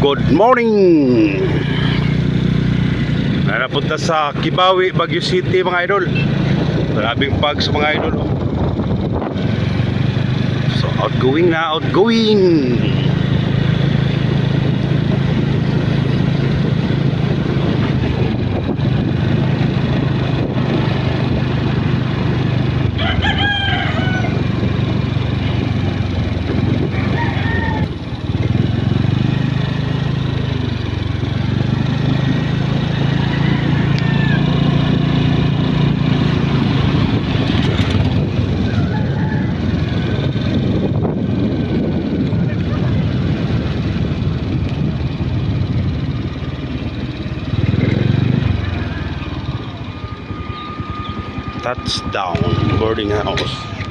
Good morning! Nanapunta sa Kibawi, Baguio City mga idol. Maraming sa mga idol. So outgoing na, outgoing! Touchdown, boarding house.